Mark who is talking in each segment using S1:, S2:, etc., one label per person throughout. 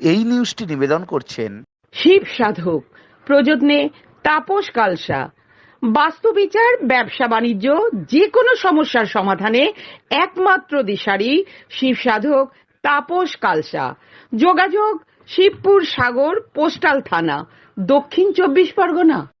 S1: এই নিউজটি নিবেদন করছেন
S2: শিব সাধক, প্রযত্নে তাপস কালসা। বাস্তুবিচার ব্যবসা বাণিজ্য যে কোনো সমস্যার সমাধানে একমাত্র দিশারি শিব সাধক, তাপস কালসা। যোগাযোগ, শিবপুর সাগর, পোস্টাল থানা, দক্ষিণ চব্বিশ পরগনা।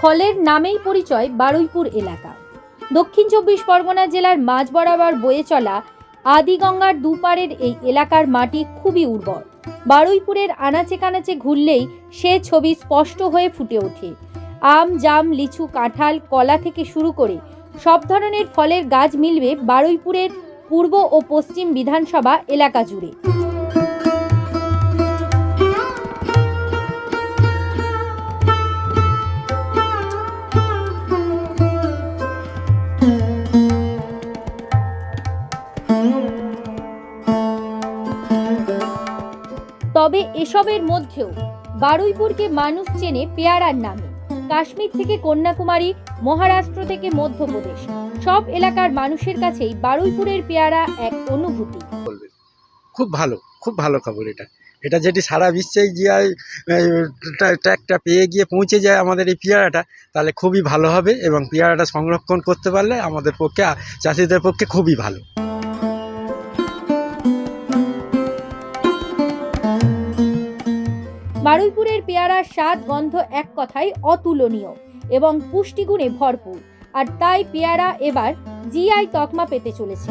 S3: ফলের নামেই পরিচয় বারুইপুর এলাকা। দক্ষিণ চব্বিশ পরগনা জেলার মাঝ বরাবর বয়ে চলা আদিগঙ্গার দুপারের এই এলাকার মাটি খুবই উর্বর। বারুইপুরের আনাচে কানাচে ঘুরলেই সে ছবি স্পষ্ট হয়ে ফুটে ওঠে। আম, জাম, লিচু, কাঁঠাল, কলা থেকে শুরু করে সব ধরনের ফলের গাছ মিলবে বারুইপুরের পূর্ব ও পশ্চিম বিধানসভা এলাকা জুড়ে। তবে এসবের মধ্যেও বারুইপুরকে মানুষ চেনে পেয়ারার নামে। কাশ্মীর থেকে কন্যাকুমারী, মহারাষ্ট্র থেকে মধ্যপ্রদেশ। সব এলাকার মানুষের কাছেই বারুইপুরের পেয়ারা এক অনুভূতি।
S4: খুব ভালো খুব ভালো খবর এটা। এটা যেটি সারা বিশ্বে গিয়ে ট্র্যাকটা পেয়ে গিয়ে পৌঁছে যায় আমাদের এই পেয়ারাটা, তাহলে খুবই ভালো হবে এবং পেয়ারাটা সংরক্ষণ করতে পারলে আমাদের পক্ষে, চাষিদের পক্ষে খুবই ভালো।
S3: বারুইপুরের পেয়ারার স্বাদ গন্ধ এক কথায় অতুলনীয় এবং পুষ্টিগুণে ভরপুর। আর তাই পেয়ারা এবার জিআই তকমা পেতে চলেছে।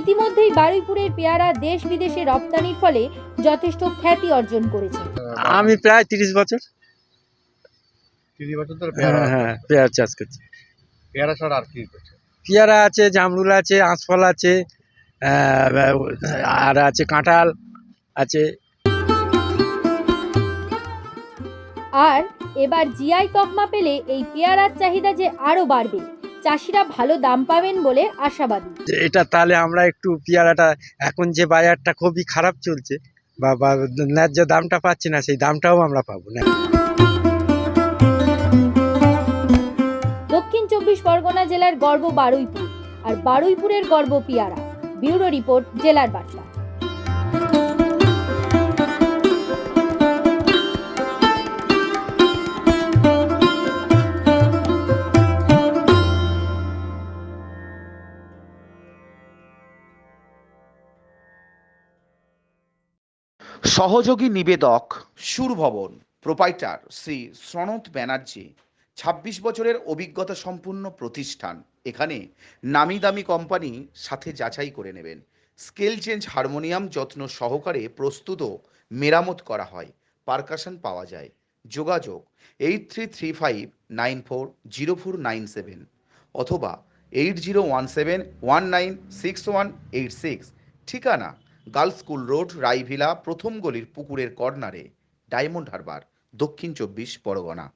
S3: ইতিমধ্যেই বারুইপুরের পেয়ারা দেশ বিদেশে রপ্তানির ফলে যথেষ্ট খ্যাতি অর্জন করেছে।
S4: আমি প্রায় তিরিশ বছর।
S5: তিরিশ বছর ধরে পেয়ারা
S4: হ্যাঁ হ্যাঁ পেয়ারা চাষ করছি।
S5: পেয়ারা ছাড়া আর কি করছে
S4: পেয়ারা আছে জামরুল আছে আঁশফল আছে আর আছে কাঁঠাল আছে।
S3: আর এবার জিআই তকমা পেলে এই পেয়ারার চাহিদা যে আরও বাড়বে চাষিরা ভালো দাম পাবেন বলে আশাবাদী।
S4: এটা তাহলে আমরা একটু পেয়ারাটা এখন যে বাজারটা খুবই খারাপ চলছে বা বা ন্যায্য দামটা পাচ্ছি না সেই দামটাও আমরা পাবো না?
S3: দক্ষিণ চব্বিশ পরগনা জেলার গর্ব বারুইপুর আর বারুইপুরের গর্ব পিয়ারা। ব্যুরো রিপোর্ট জেলার বার্তা।
S1: সহযোগী নিবেদক সুরভবন। প্রোপাইটার শ্রী সনৎ ব্যানার্জি ছাব্বিশ বছরের অভিজ্ঞতা সম্পূর্ণ প্রতিষ্ঠান। এখানে নামি দামি কোম্পানি সাথে যাচাই করে নেবেন। স্কেল চেঞ্জ হারমোনিয়াম যত্ন সহকারে প্রস্তুত মেরামত করা হয়। পারকাশন পাওয়া যায়। যোগাযোগ eight three three five nine four zero four nine seven অথবা eight zero one seven one nine six one eight six. ঠিকানা, গার্লস স্কুল রোড রাইভিলা প্রথম গলির পুকুরের কর্নারে, ডায়মন্ড হারবার, দক্ষিণ চব্বিশ পরগনা।